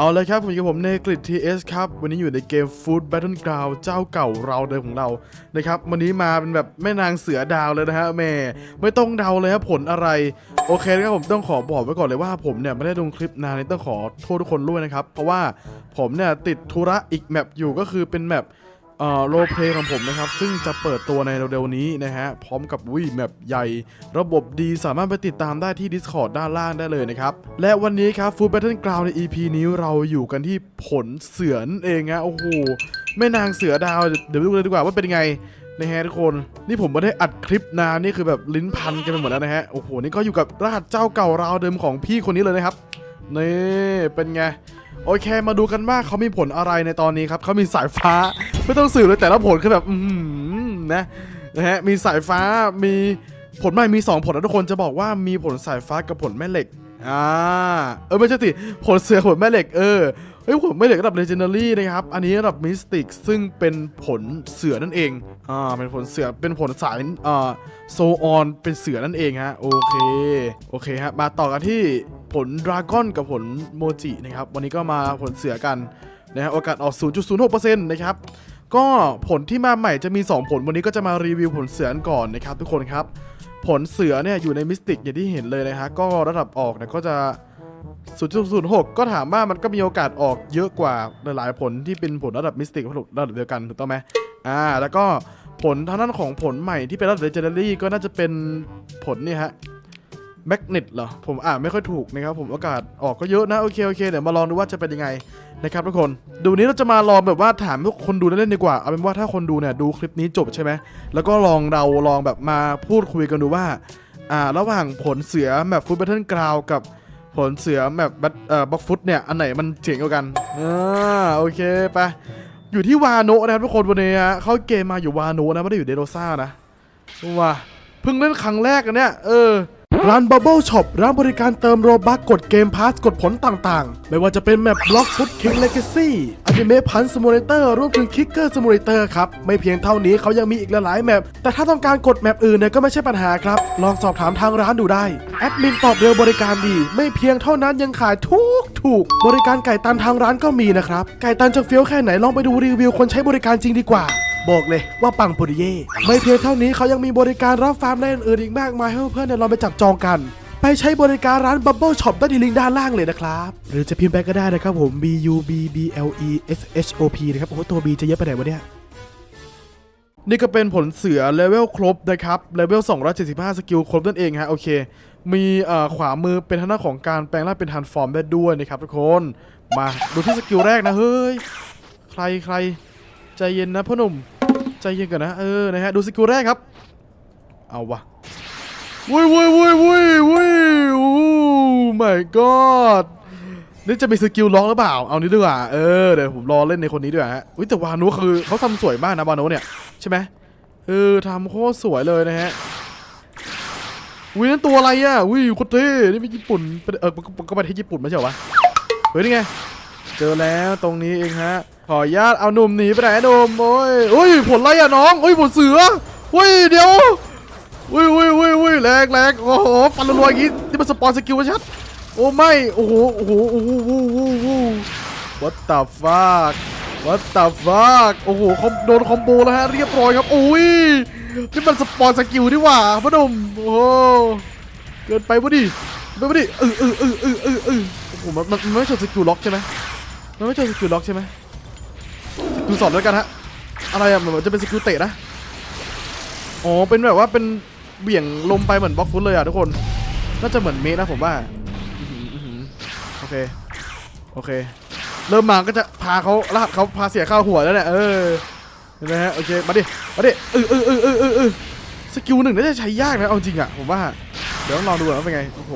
เอาเลยครับผมกับผมในกริดทีเอสครับ วันนี้อยู่ในเกม Food Battleground เจ้าเก่าเราเดิมของเรานะครับวันนี้มาเป็นแบบแม่นางเสือดาวเลยนะฮะแม่ไม่ต้องเดาเลยครับผลอะไร โอเคนะครับผมต้องขอบอกไว้ก่อนเลยว่าผมเนี่ยไม่ได้ลงคลิปนานเลยต้องขอโทษทุกคนด้วยนะครับ เพราะว่าผมเนี่ยติดธุระอีกแมปอยู่ก็คือเป็นแมป โรเพลของผมนะครับ ซึ่งจะเปิดตัวในเร็วๆนี้นะฮะ พร้อมกับวิแมปใหญ่ ระบบดีสามารถไปติดตามได้ที่ Discord ด้านล่างได้เลยนะครับ และวันนี้ครับ Food Battleground ใน EP นี้เราอยู่กันที่ผลเสือนเองฮะโอ้โหแม่นางเสือดาว เดี๋ยวดูเลยดีกว่าว่าเป็นไงนะฮะทุกคนนี่ผมไม่ได้อัดคลิปนานนี่คือแบบลิ้นพันกันไปหมดแล้วนะฮะโอ้โหนี่ก็อยู่กับรหัสเจ้าเก่าราวเดิมของพี่คนนี้เลยนะครับนี่เป็นไง โอเค มาดูกันว่าเขามีผลอะไรในตอนนี้ครับเขามีสายฟ้า ไม่ต้องสื่อเลยแต่ละผลคือแบบ อือหือนะนะฮะมีสายฟ้ามีผลไม่มี 2 ผลนะทุกคนจะบอกว่ามีผลสายฟ้ากับผลแม่เหล็กอ่าเออไม่ใช่สิผลเสือผลแม่เหล็กเออเฮ้ยผลแม่เหล็กระดับ legendary นะครับ อันนี้ระดับ mystic ซึ่งเป็นผลเสือนั่นเองอ่าเป็นผลเสือเป็นผลสายอ่าโซออนเป็นเสือนั่นเองฮะโอเคโอเคฮะมาต่อกันที่ ผลดราก้อนกับผลโมจินะครับ วันนี้ก็มาผลเสือกันนะฮะโอกาสออก 0.06%นะครับ ก็ผลที่มาใหม่จะมี 2 ผล วันนี้ก็จะมารีวิวผลเสือกันก่อนนะครับ ทุกคนครับ ผลเสือเนี่ยอยู่ในมิสติกอย่างที่เห็นเลยนะฮะ ก็ระดับออกเนี่ยก็จะ 0.06 ก็ถามว่ามันก็มีโอกาสออกเยอะกว่าหลายๆผลที่เป็นผลระดับมิสติกระดับเดียวกันถูกต้องไหมอ่า แล้วก็ผลทางด้านของผลใหม่ที่เป็นระดับเลเจนดารี่ก็น่าจะเป็นผลนี่ฮะ แมกเนตเหรอ ผมอ่านไม่ค่อยถูกนะครับผมโอกาสออกก็เยอะนะ โอเคโอเคเดี๋ยวมาลองดูว่าจะเป็นยังไงนะครับทุกคนดูนี้เราจะมาลองแบบว่าถามทุกคนดูเล่นๆดีกว่าเอาเป็นว่าถ้าคนดูเนี่ยดูคลิปนี้จบใช่ไหมแล้วก็ลองเราลองแบบมาพูดคุยกันดูว่าอ่าระหว่างผลเสือแบบฟุตแบทเทิลกราวกับผลเสือแบบบัตเอ่อบ็อกฟุตเนี่ยอันไหนมันเจ๋งกว่ากันอ่าโอเคไปอยู่ที่วาโนนะครับทุกคนวันนี้ฮะเข้าเกมมาอยู่วาโนนะไม่ได้อยู่เดโรซ่านะว้าเพิ่งเล่นครั้งแรกกันเนี่ยเออ ร้าน Bubble Shop ร้านบริการเติมโรบัคกดเกมพาสกดผลต่างๆ ไม่ว่าจะเป็นแมปบล็อกฟุตคิงเลกาซี่อนิเมะพันซิมูเลเตอร์รวมถึงคิกเกอร์ซิมูเลเตอร์ครับ ไม่เพียงเท่านี้เขายังมีอีกหลายแมปแต่ถ้าต้องการกดแมปอื่นเนี่ยก็ไม่ใช่ปัญหาครับ ลองสอบถามทางร้านดูได้ แอดมินตอบเร็วบริการดี ไม่เพียงเท่านั้นยังขายทุกถูก บริการไก่ตันทางร้านก็มีนะครับไก่ตันจะเฟี้ยวแค่ไหนลองไปดูรีวิวคนใช้บริการจริงดีกว่า บอกเลยว่าปังปุริเย่ไม่เพียงเท่านี้เขายังมีบริการรับฟาร์มและอื่นอีกมากมายให้เพื่อนๆเนี่ยลองไปจับจองกัน ไปใช้บริการร้าน Bubble Shop ได้ที่ลิงก์ด้านล่างเลยนะครับ หรือจะพิมพ์ไปก็ได้นะครับผม B U B B L E S H O P นะครับโอ้โหตัว B จะเยอะไปไหนวะเนี่ยนี่ก็เป็นผลเสือเลเวลครบนะครับเลเวล 275 สกิลครบนั่นเองฮะโอเค มีขวามือเป็นทางด้านของการแปลงร่างเป็นทันฟอร์มได้ด้วยนะครับทุกคน มาดูที่สกิลแรกนะเฮ้ย ใครใครใจเย็นนะพ่อหนุ่ม ใจเย็นก่อนนะเออนะฮะดูสกิลแรกครับ เอาวะวุ้ยวุ้ยวุ้ยวุ้ยวุ้ยโอ้ my god นี่จะมีสกิลล็อกหรือเปล่า เอานี้ดีกว่า เออ เดี๋ยวผมรอเล่นในคนนี้ด้วยฮะอุ้ยแต่วานุคือเขาทำสวยมากนะวานุเนี่ย ใช่ไหมเออทำโคตรสวยเลยนะฮะอุ้ยนั่นตัวอะไรอะอุ้ยโคตรเท่นี่เป็นญี่ปุ่นเป็นเออก็ประเทศญี่ปุ่นไม่ใช่เหรอวะ เฮ้ยนี่ไง เจอแล้วตรงนี้เองฮะ ขออนุญาตเอาหนุ่มหนีไปไหนหนุ่มโอ้ยโอ้ยผลไรอะน้องโอ้ยผลเสือโอ้ยเดี๋ยวโอ้ยโอ้ยโอ้ยโอ้ยแรงแรงโอ้โหฟันรัวๆอย่างงี้ที่มันสปอนสกิลชัดโอ้ไม่โอ้โหโอ้โหโอ้โหโอ้โหโอ้โห what the fuck what the fuck โอ้โหคอมโดนคอมโบแล้วฮะเรียบร้อยครับโอ้ยนี่มันสปอนสกิลนี่หว่าพ่อหนุ่มโอ้เกินไปวะดิไปวะดิเออเออเออเออเออโอ้โหมันมันไม่ใช่สกิลล็อกใช่ไหม มันไม่ใช่สกิลล็อกใช่ไหมสกิลสอนด้วยกันฮะ อะไรอะเหมือนจะเป็นสกิลเตะนะ อ๋อ เป็นแบบว่าเป็นเบี่ยงลมไปเหมือนบล็อกฟุตเลยอะทุกคน น่าจะเหมือนเมทนะผมว่าอื้อหืออื้อหือโอเค โอเค เริ่มมาก็จะพาเขาลากเขาพาเสียข้าวหัวแล้วเนี่ยเออ เห็นไหมฮะ โอเค มาดิ มาดิเออเออเออเออเออเออสกิลหนึ่งน่าจะใช้ยากนะ เอาจริงอะผมว่า เดี๋ยวต้องลองดูก่อนว่าเป็นไง โอ้โห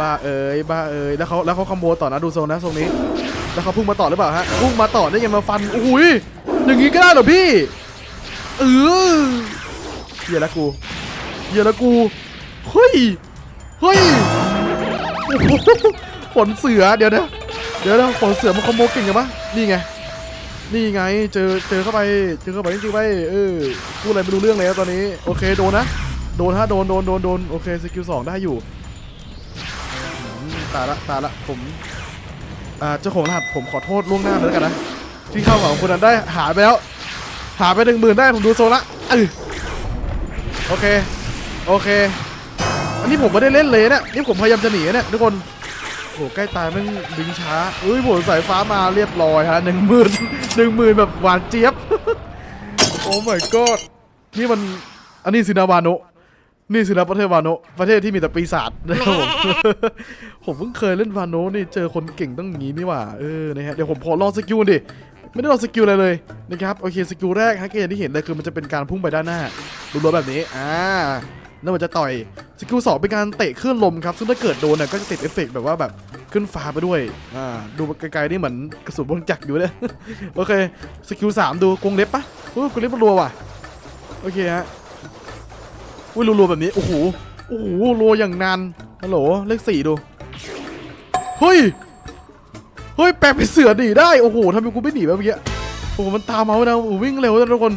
บ้าเอ้ยบ้าเอ้ยแล้วเขาแล้วเขาคอมโบต่อนะดูโซนนะทรงนี้ แล้วเขาพุ่งมาต่อหรือเปล่าฮะพุ่งมาต่อได้ยังมาฟันโอ้ยอย่างงี้ก็ได้เหรอพี่เออเฮียละกูเฮียละกูเฮ้ยเฮ้ยโอ้โหขนเสือเดี๋ยวนะเดี๋ยวนะขนเสือมันคอมโบเก่งยังปะนี่ไงนี่ไงเจอเจอเข้าไปเจอเข้าไปจริงๆไปเออพูดอะไรไม่รู้เรื่องเลยตอนนี้โอเคโดนนะโดนฮะโดนโดนโดนโดนโอเคสกิลสองได้อยู่ ตายละตายละผมอ่าเจ้าของรหัสผมขอโทษล่วงหน้าเลยแล้วกันนะ ที่เข้าของคุณนั้นได้หายไปแล้ว หายไปหนึ่งหมื่นได้ผมดูโซละเออโอเค โอเค อันนี้ผมไม่ได้เล่นเลยเนี่ยนี่ผมพยายามจะหนีเนี่ยทุกคนโอ้โหใกล้ตายม่งบิงช้าอุ้ยผมสายฟ้ามาเรียบร้อยฮะหนึ่งหมื่นหนึ่งหมื่นแบบหวานเจี๊ยบ โอ้ my god นี่มันอันนี้สินาวานะ นี่สินะประเทศวาโนะประเทศที่มีแต่ปีศาจนะครับผม ผมเพิ่งเคยเล่นวาโนะนี่เจอคนเก่งต้องอย่างนี้นี่หว่า เออ นะฮะ เดี๋ยวผมขอลองสกิลดิ ไม่ได้ลองสกิลอะไรเลยนะครับ โอเค สกิลแรกฮะก็อย่างที่เห็นเลยคือมันจะเป็นการพุ่งไปด้านหน้ารัวๆแบบนี้ อ่า แล้วมันจะต่อย สกิลสองเป็นการเตะคลื่นลมครับ ซึ่งถ้าเกิดโดนเนี่ยก็จะติดเอฟเฟกต์แบบว่าแบบขึ้นฟ้าไปด้วย อ่า ดูไกลๆนี่เหมือนกระสุนวงจักรอยู่เลย โอเค สกิลสามดูกรงเล็บปะอุ้ยกรงเล็บมันรัวว่ะ โอเคฮะ อุ้ยรัวๆแบบนี้ โอ้โห โอ้โหรัวอย่างนาน ฮัลโหล เลขสี่ดู เฮ้ย เฮ้ย แปลงเป็นเสือหนีได้ โอ้โหทำไมกูไม่หนีแบบเมื่อกี้ โอ้โห มันตามมาแล้วนะโอ้วิ่งเร็วนะทุกคน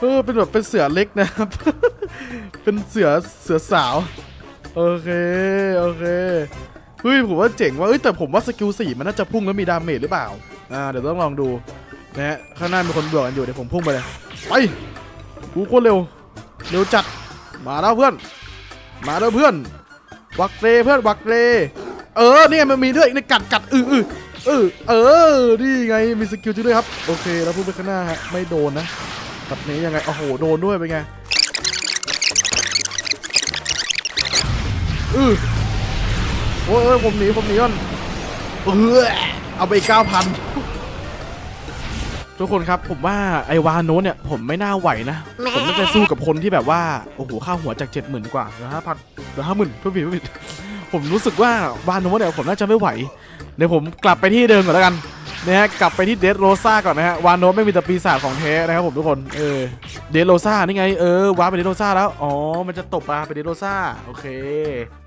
เออ เป็นแบบเป็นเสือเล็กนะครับ เป็นเสือ เสือสาว โอเค โอเค เฮ้ย ผมว่าเจ๋งว่ะเอ้ย แต่ผมว่าสกิลสี่มันน่าจะพุ่งแล้วมีดาเมจหรือเปล่า อ่า เดี๋ยวต้องลองดูนะฮะข้างหน้ามีคนเบวกกันอยู่เดี๋ยวผมพุ่งไปเลย ไปกูโคตรเร็ว เร็วจัด มาแล้วเพื่อน มาแล้วเพื่อนวักเรเพื่อนวักเรเออเนี่ไงมันมีด้วยในกัดกัดอืออือเออเออนี่ไงมีสกิลจริงด้วยครับโอเคแล้วพุ่งไปข้างหน้าฮะไม่โดนนะแบบนี้ยังไงโอ้โหโดนด้วยเป็นไงอือโอ้ยเอ้ยผมหนีผมหนีก่อนเออเอาไปเก้าพัน ทุกคนครับผมว่าไอวานโนตเนี่ยผมไม่น่าไหวนะ ผมน่าจะสู้กับคนที่แบบว่าโอ้โหค่าหัวจากเจ็ดหมื่นกว่าเหลือห้าพันเหลือห้าหมื่นเพื่อผิดเพื่อผิดผมรู้สึกว่าวานโนตเนี่ยผมน่าจะไม่ไหวเดี๋ยวผมกลับไปที่เดิมก่อนแล้วกัน นะฮะกลับไปที่เดดโรซ่าก่อนนะฮะวานโนไม่มีแต่ปีศาจของแท้นะครับผมทุกคนเออเดดโรซ่านี่ไงเออว้าร์ปไปเดดโรซ่าแล้วอ๋อมันจะตบปลาไปเดดโรซ่าโอเค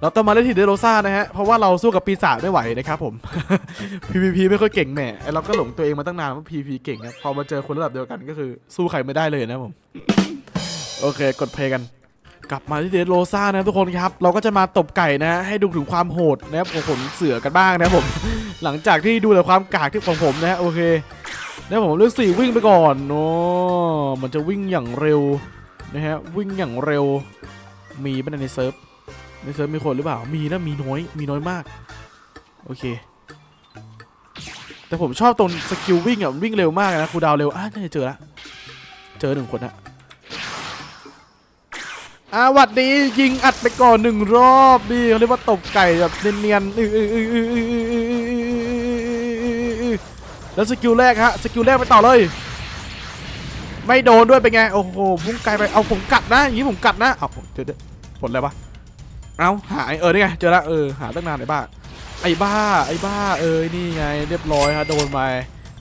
เราต้องมาเล่นที่เดดโรซ่านะฮะเพราะว่าเราสู้กับปีศาจไม่ไหวนะครับผม PVP ไม่ค่อยเก่งแหม่ไอเราก็หลงตัวเองมาตั้งนานว่า PVP เก่งครับพอมาเจอคนระดับเดียวกันก็คือสู้ใครไม่ได้เลยนะผมโอเค กดเพลย์กัน กลับมาที่เดดโรซ่านะทุกคนครับ เราก็จะมาตบไก่นะให้ดูถึงความโหดนะครับของผมเสือกันบ้างนะครับผม หลังจากที่ดูแต่ความกากที่ของผมนะโอเคนะผมเลือกสี่วิ่งไปก่อนโอ้มันจะวิ่งอย่างเร็วนะฮะวิ่งอย่างเร็ว มีบ้างในเซิร์ฟในเซิร์ฟมีคนหรือเปล่ามีนะมีน้อยมีน้อยมากโอเค แต่ผมชอบตรงสกิลวิ่งอะวิ่งเร็วมากนะครูดาวเร็วอะน่าจะเจอละเจอหนึ่งคนนะ อาวัดดียิงอัดไปก่อนหนึ่งรอบดีเขาเรียกว่าตกไก่แบบเนียนๆแล้วสกิลแรกฮะสกิลแรกไปต่อเลย ไม่โดนด้วยเป็นไง โอ้โหพุ่งไกลไปเอาผมกัดนะอย่างนี้ผมกัดนะเอาเจอผลอะไรวะเอาหายเออนี่ไงเจอแล้วเออหาตั้งนานไอ้บ้าไอ้บ้าไอ้บ้าเออนี่ไง เรียบร้อยฮะโดนไป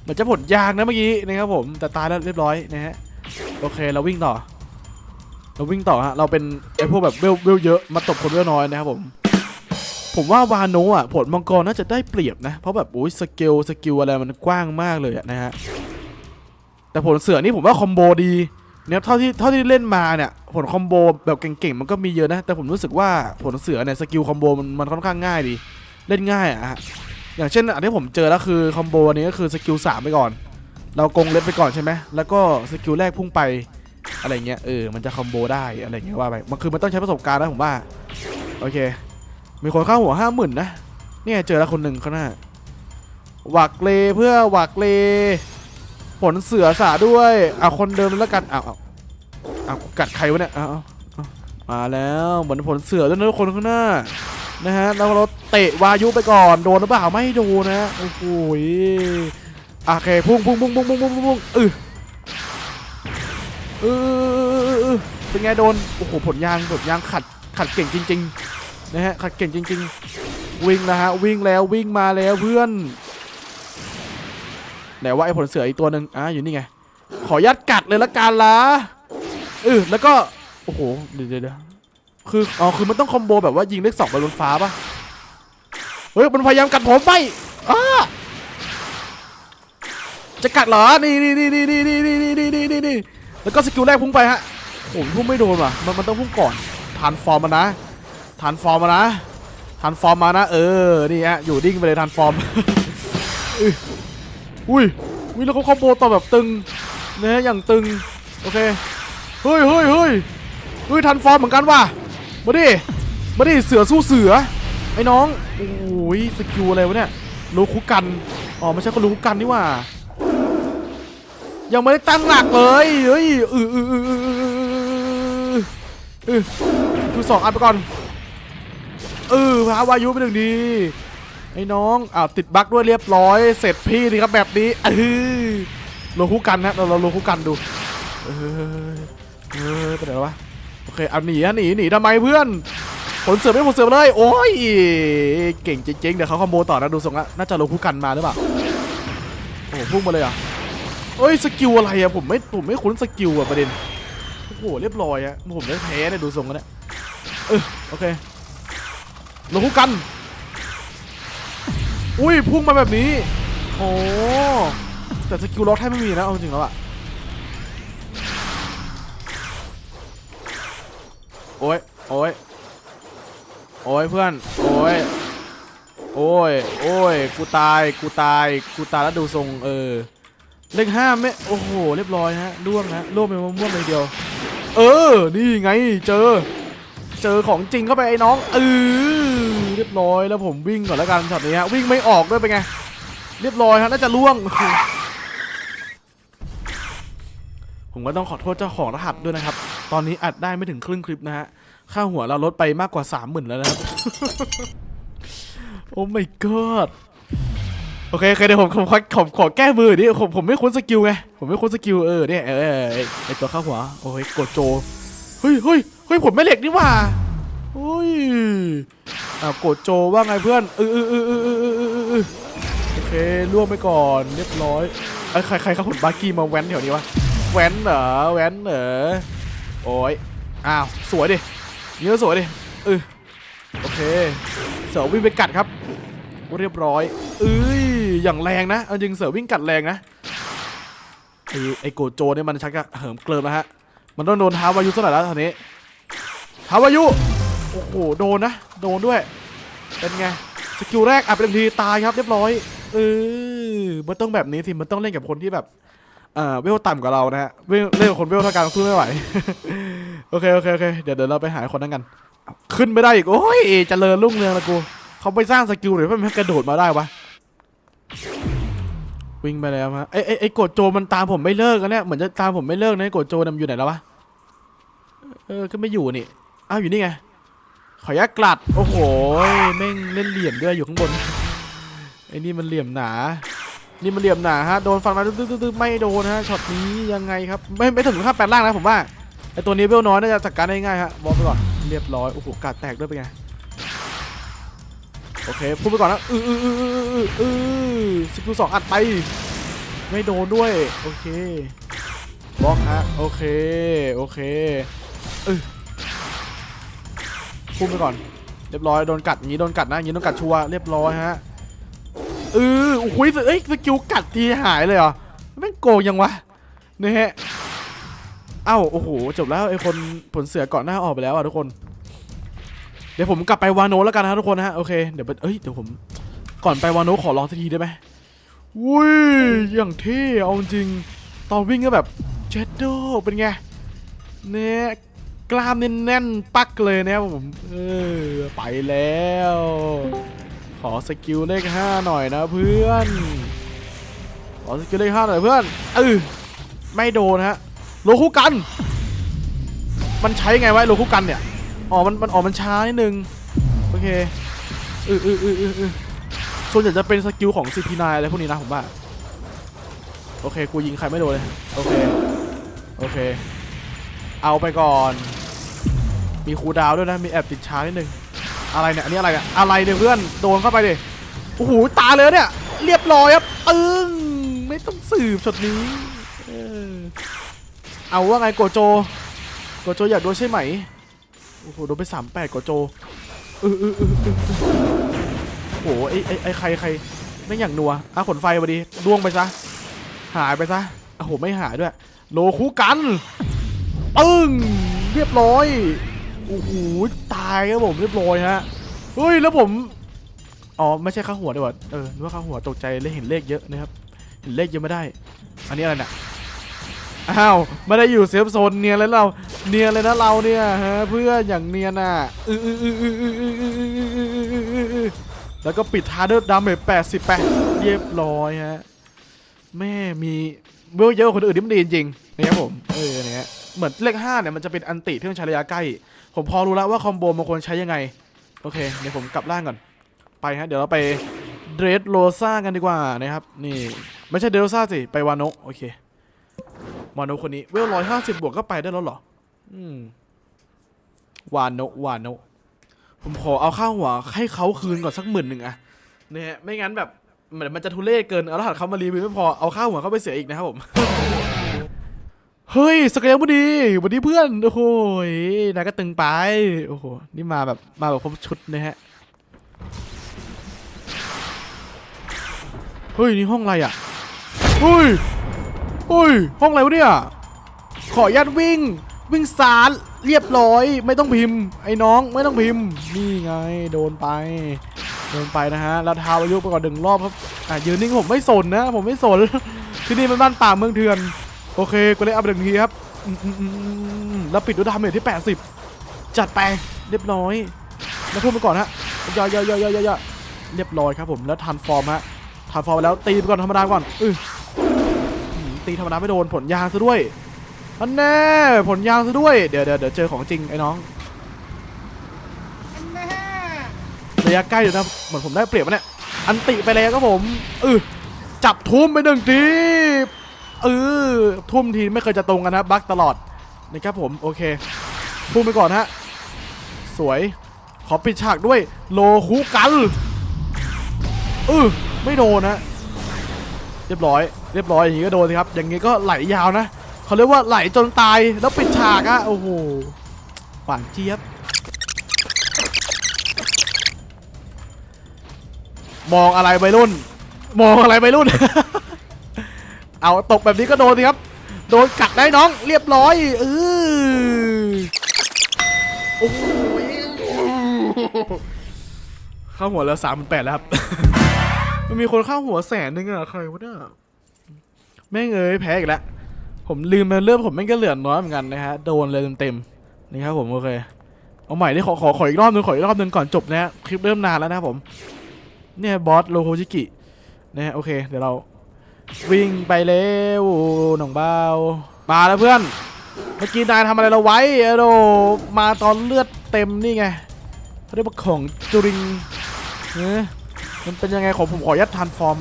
มันจะผลยางนะเมื่อกี้นะครับผมแต่ตายแล้วเรียบร้อยนะฮะโอเคเราวิ่งต่อ เราวิ่งต่อฮะ เราเป็นไอพวกแบบเวลเวลเยอะมาตบคนเวลน้อยนะครับผม ผมว่าวาโนะอะผลมังกรน่าจะได้เปรียบนะ เพราะแบบโอ้ยสเกลสกิลอะไรมันกว้างมากเลยนะฮะ แต่ผลเสือนี่ผมว่าคอมโบดีเนี่ยเท่าที่เท่าที่เล่นมาเนี่ยผลคอมโบแบบเก่งๆมันก็มีเยอะนะ แต่ผมรู้สึกว่าผลเสือเนี่ยสกิลคอมโบมันมันค่อนข้างง่ายดี เล่นง่ายอะฮะอย่างเช่นอันที่ผมเจอแล้วคือคอมโบอันนี้ก็คือสกิลสามไปก่อน เรากงเล็บไปก่อนใช่ไหมแล้วก็สกิลแรกพุ่งไป อะไรเงี้ยเออมันจะคอมโบได้อะไรเงี้ยว่าไปมันคือมันต้องใช้ประสบการณ์นะผมว่าโอเค มีคนเข้าหัวห้าหมื่นนะเนี่ยเจอแล้วคนหนึ่งเขาหน้าหวักเลเพื่อหวักเล ผลเสือสาด้วยเอาคนเดิมแล้วกันเอาเอาเอากัดใครวะเนี่ยอามาแล้วเหมือนผลเสือด้วยนะทุกคนข้างหน้านะฮะแล้วเราเตะวายุไปก่อนโดนหรือเปล่าไม่โดนนะโอ้โหโอเคพุ่งพุ่งพุ่งพุ่งพุ่งพุ่งพุ่งเออ เออเป็นไงโดน โอ้โหผลยางผลยางขัดขัดเก่งจริงๆนะฮะขัดเก่งจริง ๆ วิ่งนะฮะวิ่งแล้ววิ่งมาแล้วเพื่อนไหนว่าไอ้ผลเสืออีกตัวหนึ่งอะอยู่นี่ไง ขอยัดกัดเลยละกันละเออแล้วก็โอ้โหเดี๋ยวเดี๋ยวคืออ๋อคือมันต้องคอมโบแบบว่ายิงเลขสองไปบนฟ้าปะเฮ้ยมันพยายามกัดผมไปอ้าจะกัดเหรอ นี่นี่นี่นี่นี่นี่นี่นี่นี่นี่ แล้วก็สกิลแรกพุ่งไปฮะโอ้ยพุ่งไม่โดนว่ะมันมันต้องพุ่งก่อนทานฟอร์มมานะทานฟอร์มมานะทานฟอร์มมานะ เออ นี่ฮะ อยู่ดิ้งไปเลยทานฟอร์มอยอุ้ยวิแล้วเขาคอมโบต่อแบบตึงนะฮะอย่างตึง โอเค เฮ้ยเฮ้ยเฮ้ยเฮ้ยทันฟอร์มเหมือนกันว่ะ มาดิ มาดิ เสือสู้เสือ ไอ้น้อง โอ้ยสกิลอะไรวะเนี่ยโลคุกัน อ๋อไม่ใช่ก็โลคุกันนี่ว่า ยังไม่ได้ตั้งหลักเลยเฮ้ยออเออเออเออเออเอคือสองอันไปก่อนเออพาวายุไปหนึ่งดีไอ้น้องอ้าวติดบั๊กด้วยเรียบร้อย เสร็จพี่ดีครับแบบนี้เออโลคู่กันนะเราเราโลคู่กันดูเออเออไปไหนแล้วะโอเคเอาหนีฮะหนีหนีทำไมเพื่อนผลเสือไม่ผลเสือเลย โอ้ยเก่งจริงๆเดี๋ยวเขาคอมโบต่อนะดูทรงละน่าจะโลคู่กันมาหรือเปล่าโอ้พุ่งมาเลยอะ เอ้ยสกิลอะไรอะผมไม่ผมไม่คุ้นสกิลอะประเด็นโอ้โหเรียบร้อยอะผมได้แพ้เนี่ยดูทรงแล้วเนี่ยเออโอเคโลคู่กัน อุ้ยพุ่งมาแบบนี้โอ้แต่สกิลล็อกแทบไม่มีนะเอาจริงแล้วอะโอ้ยโอ้ยโอ้ยเพื่อนโอ้ยโอ้ยโอ้ยกูตายกูตายกูตายแล้วดูทรงเออ เลขห้าไม่โอ้โห เรียบร้อยฮะล่วงฮะล่วงไปมะม่วงเลยเดียว เออ นี่ไงเจอ เจอของจริงเข้าไปไอ้น้องเออเรียบร้อยแล้วผมวิ่งก่อนแล้วกันช็อตนี้ฮะวิ่งไม่ออกด้วยเป็นไง เรียบร้อยฮะน่าจะล่วง ผมก็ต้องขอโทษเจ้าของรหัสด้วยนะครับ ตอนนี้อัดได้ไม่ถึงครึ่งคลิปนะฮะค่าหัวเราลดไปมากกว่า3 0,000แล้วนะครับ โอ้ my god โอเคโอเคเดี๋ยวผมผมขอขอแก้มือดิผมผมไม่คุ้นสกิลไงผมไม่คุ้นสกิลเออเนี่ยเออไอตัวข้าหัวโอ้ยกดโจเฮ้ยเฮ้ยเฮ้ยผมไม่เหล็กนี่ว่าโอ้ยอ่ากดโจว่าไงเพื่อนเออเออเออเออเออเออโอเคล่วงไปก่อนเรียบร้อยไอใครใครเขาผลบาร์กี้มาแว้นแถวนี้วะแว้นเหรอแว้นเหรอโอ้ยอ้าวสวยดิเยอะสวยดิเออโอเคเสือวิ่งไปกัดครับเรียบร้อยเอ้ย อย่างแรงนะเอาจริงเสือวิ่งกัดแรงนะไอ้ไอโกโจเนี่ยมันชักจะเหิมเกลิมแล้วฮะ มันต้องโดนท้าวายุสักหน่อยแล้วตอนนี้ท้าวายุโอ้โหโดนนะโดนด้วย เป็นไงสกิลแรกอัดเป็นทีตายครับเรียบร้อยเออมันต้องแบบนี้สิมันต้องเล่นกับคนที่แบบเอ่อเวลต่ำกว่าเรานะฮะเวลเล่นกับคนเวลเท่ากันสู้ไม่ไหวโอเคโอเคโอเคเดี๋ยวเดี๋ยวเราไปหาคนนั้นกัน ขึ้นไม่ได้อีกโอ้ยเจริญรุ่งเรืองละกูเขาไปสร้างสกิลหรือไม่ให้กระโดดมาได้วะ วิ่งไปแล้วฮะไอไอไอโกดโจมันตามผมไม่เลิกกันเนี่ยเหมือนจะตามผมไม่เลิกนะไอโกดโจนำอยู่ไหนแล้ววะเออก็ไม่อยู่นี่อ้าวอยู่นี่ไงขออนุญาตกลัดโอ้โหแม่งเล่นเหลี่ยมด้วยอยู่ข้างบนไอ้นี่มันเหลี่ยมหนา นี่มันเหลี่ยมหนาฮะโดนฟันมาตึ๊ดๆไม่โดนฮะช็อตนี้ยังไงครับไม่ไม่ถึงขั้นแปดล่างนะผมว่าไอ้ตัวนี้เวลน้อยน่าจะจัดการได้ง่ายฮะบอกไปก่อนเรียบร้อยโอ้โหกาดแตกด้วยเป็นไง โอเคพูดไปก่อนนะอืออืออืออืออืออือสกิลสองอัดไป ไม่โดนด้วย โอเคบล็อกฮะโอเค โอเคเออพุ่งไปก่อน เรียบร้อยโดนกัดอย่างนี้โดนกัดนะอย่างนี้โดนกัดชัวเรียบร้อยฮะเออโอ้โหเอ้ยสกิลกัดทีหายเลยเหรอแม่โกงยังวะนี่ฮะเอ้าโอ้โหจบแล้วไอคนผลเสือเกาะหน้าออกไปแล้วอะทุกคน ดี๋ยวผมกลับไปวาโนแล้วกันนะทุกคนนะฮะโอเคเดี๋ยวเอ้ยเดี๋ยวผมก่อนไปวาโนขอลองสักทีได้ไหมอุ้ยอย่างเท่เอาจริง ตอนวิ่งก็แบบเจดโดเป็นไงเนี่ยกล้ามแน่นๆปักเลยนะครับผมเออไปแล้ว ขอสกิลเลขห้าหน่อยนะเพื่อนขอสกิลเลขห้าหน่อยเพื่อนเออไม่โดนฮะโลคู่กัน มันใช้ไงวะไอ้โลคู่กันเนี่ย อ๋อมันมันอ๋อมันช้านิดนึงโอเคออเออเออเออเอส่วนใหญ่จะเป็นสกิลของ CP9 อะไรพวกนี้นะผมว่าโอเคกูยิงใครไม่โดนเลยโอเคโอเค เอาไปก่อน มีครูดาวด้วยนะมีแอบติดช้านิดนึงอะไรเนี่ยอันนี้อะไรเนี่ยอะไรเนี่ยเพื่อนโดนเข้าไปดิโอ้โหตาเลยเนี่ย เรียบร้อยครับปึ้งไม่ต้องสืบช็อตนี้เออเอาว่าไงโกโจโกโจอยากโดนใช่ไหม โอ้โหโดนไปสามแปดกโจเออเออเออเออโอ้โหไอ้ไอ้ไอ้ใครใครไม่อย่างนัวอะขนไฟมาดิล่วงไปซะ หายไปซะโอ้โหไม่หายด้วย โลคูกันปึ้งเรียบร้อยโอ้โหตายครับผมเรียบร้อยฮะเฮ้ยแล้วผมอ๋อไม่ใช่ข้าหัวดีกว่าเออนึกว่าข้าหัวตกใจเลยเห็นเลขเยอะนะครับเห็นเลขเยอะไม่ได้ อันนี้อะไรน่ะ อ้าวไม่ได้อยู่เซฟโซนเนียนเลยเราเนียนเลยนะเราเนี่ยฮะเพื่ออย่างเนียนอะแล้วก็ปิดทาร์เดอร์ดามเมจแปดสิบแปดเรียบร้อยฮะแม่มีเวลเยอะคนอื่นที่มันดีจริงเนี่ยผมเออเนี่ยเหมือนเลขห้าเนี่ยมันจะเป็นอันติที่ต้องใช้ระยะใกล้ ผมพอรู้แล้วว่าคอมโบมันควรใช้ยังไง โอเค เดี๋ยวผมกลับล่างก่อน ไปฮะ เดี๋ยวเราไปเดรสโรซ่ากันดีกว่านะครับ นี่ ไม่ใช่เดรสโรซ่าสิ ไปวานโนโอเค วานโนคนนี้เวลร้อยห้าสิบบวกก็ไปได้แล้วเหรอ อืม วานโนวานโนผมขอเอาข้าวหัวให้เขาคืนก่อนสักหมื่นหนึ่งอะเนี่ย ไม่งั้นแบบเหมือนมันจะทุเรศเกิน เอารหัสเขามารีวิวไม่พอ เอาข้าวหัวเขาไปเสียอีกนะครับผม เฮ้ยสกายบุดีวันนี้เพื่อน โอ้โหยนายก็ตึงไป โอ้โห นี่มาแบบมาแบบครบชุดนะฮะ เฮ้ย นี่ห้องอะไรอะ เฮ้ย เฮ้ย ห้องอะไรวะเนี่ย ขออนุญาตวิ่ง วิ่งสารเรียบร้อย ไม่ต้องพิมพ์ ไอ้น้องไม่ต้องพิมพ์ นี่ไง โดนไป โดนไปนะฮะแล้วเท้าอายุไปก่อนหนึ่งรอบครับ อะยืนนิ่งผมไม่สนนะ ผมไม่สน ที่นี่มันบ้านป่าเมืองเถื่อน โอเคก็เลยอาไปหนึ่งทีครับแล้วปิดด้วยดาเมจที่ 80 จัดไปเรียบร้อย แล้วพุ่งไปก่อนฮะย่อยอย่อย่อย่อยเรียบร้อยครับผมแล้วทันฟอร์มฮะทันฟอร์มไปแล้วตีไปก่อนธรรมดาก่อนอือหือ ตีธรรมดาไม่โดนผลยางซะด้วยอันแน่ผลยางซะด้วยเดี๋ยวเดี๋ยวเดี๋ยวเจอของจริงไอ้น้องระยะใกล้เดี๋ยวนะเหมือนผมได้เปรียบวะเนี่ยอันติไปแล้วครับผมอือจับทุ่มไปหนึ่งทีเออทุ่มทีไม่เคยจะตรงกันนะบั๊กตลอดนะครับผมโอเคทุ่มไปก่อนฮะสวยขอปิดฉากด้วยโลคูกันเออไม่โดนนะ เรียบร้อย เรียบร้อยอย่างนี้ก็โดนสิครับ อย่างนี้ก็ไหลยาวนะเขาเรียกว่าไหลจนตายแล้วปิดฉากอะโอ้โหหวานเจี๊ยบมองอะไรไปรุ่น มองอะไรไปรุ่น เอาตกแบบนี้ก็โดนสิครับ โดนกัดได้น้อง เรียบร้อยเออโอ้ยเข้าหัวแล้วสามแปดแล้วครับ มันมีคนเข้าหัวแสนนึงอะใครวะเนี่ยแม่งเอ้ยแพ้อีกแล้วผมลืมไปเรื่องผมแม่งก็เหลือน้อยเหมือนกันนะฮะโดนเลยเต็มๆนี่ครับผมโอเคเอาใหม่ได้ขอขอขออีกรอบนึงขออีกรอบนึงก่อนจบนะฮะคลิปเริ่มนานแล้วนะครับผม เนี่ยบอสโลโฮจิกินะฮะโอเคเดี๋ยวเราวิ่งไปเร็วหนองเบามาแล้วเพื่อน เมื่อกี้นายทำอะไรเราไว้เอโดมาตอนเลือดเต็มนี่ไงเรียกว่าของจุริงเนอะ มันเป็นยังไงของผมขอยัดทานฟอร์ม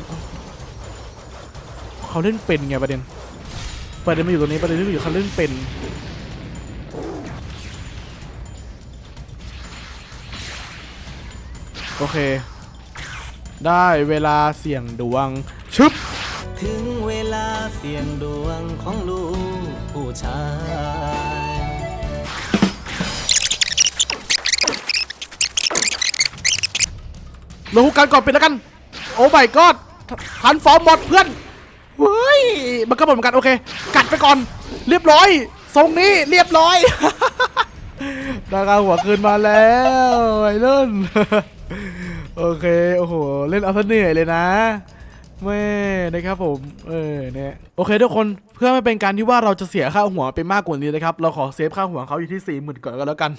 เขาเล่นเป็นไงประเด็น ประเด็นมาอยู่ตรงนี้ประเด็นที่อยู่เขาเล่นเป็น โอเค ได้เวลาเสี่ยงดวง ชึบ ถึงเวลาเสี่ยงดวงของลูกผู้ชาย เราคุกกันก่อนเป็นแล้วกัน โอ้ my god ทันฟอร์มหมดเพื่อนเฮ้ยมันก็หมดเหมือนกัน โอเค กัดไปก่อน เรียบร้อย ทรงนี้เรียบร้อยดาราหัวคืนมาแล้วไอ้เล่นโอเค โอ้โห เล่นเอาซะเหนื่อยเลยนะแม่นะครับผม เออเนี่ยโอเคทุกคน พื่อไม่เป็นการที่ว่าเราจะเสียค่าหัวไปมากกว่านี้นะครับ เราขอเซฟค่าหัวเขาอยู่ที่สี่หมื่นก่อนก็แล้วกัน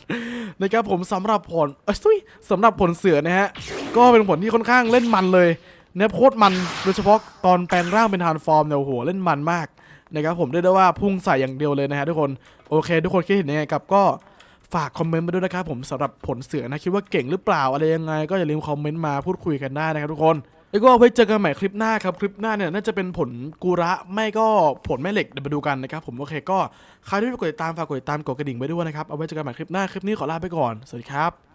นะครับผมสำหรับผลเอ้ยซุยสำหรับผลเสือนะฮะก็เป็นผลที่ค่อนข้างเล่นมันเลยเนี่ยโคตรมันโดยเฉพาะตอนแปลงร่างเป็นทานส์ฟอร์มเนี่ยโอ้โหเล่นมันมากนะครับผมเรียกได้ว่าพุ่งใส่อย่างเดียวเลยนะฮะทุกคนโอเค ทุกคนคิดเห็นยังไงกับก็ฝากคอมเมนต์มาด้วยนะครับผมสำหรับผลเสือนะคิดว่าเก่งหรือเปล่าอะไรยังไง ก็อย่าลืมคอมเมนต์มาพูดคุยกันได้นะครับทุกคน แล้วก็เอาไว้เจอกันใหม่คลิปหน้าครับ คลิปหน้าเนี่ยน่าจะเป็นผลกูระไม่ก็ผลแม่เหล็กเดี๋ยวมาดูกันนะครับผมโอเคก็ใครที่ไม่กดติดตามฝากกดติดตามกดกระดิ่งไว้ด้วยนะครับเอาไว้เจอกันใหม่คลิปหน้าคลิปนี้ขอลาไปก่อนสวัสดีครับ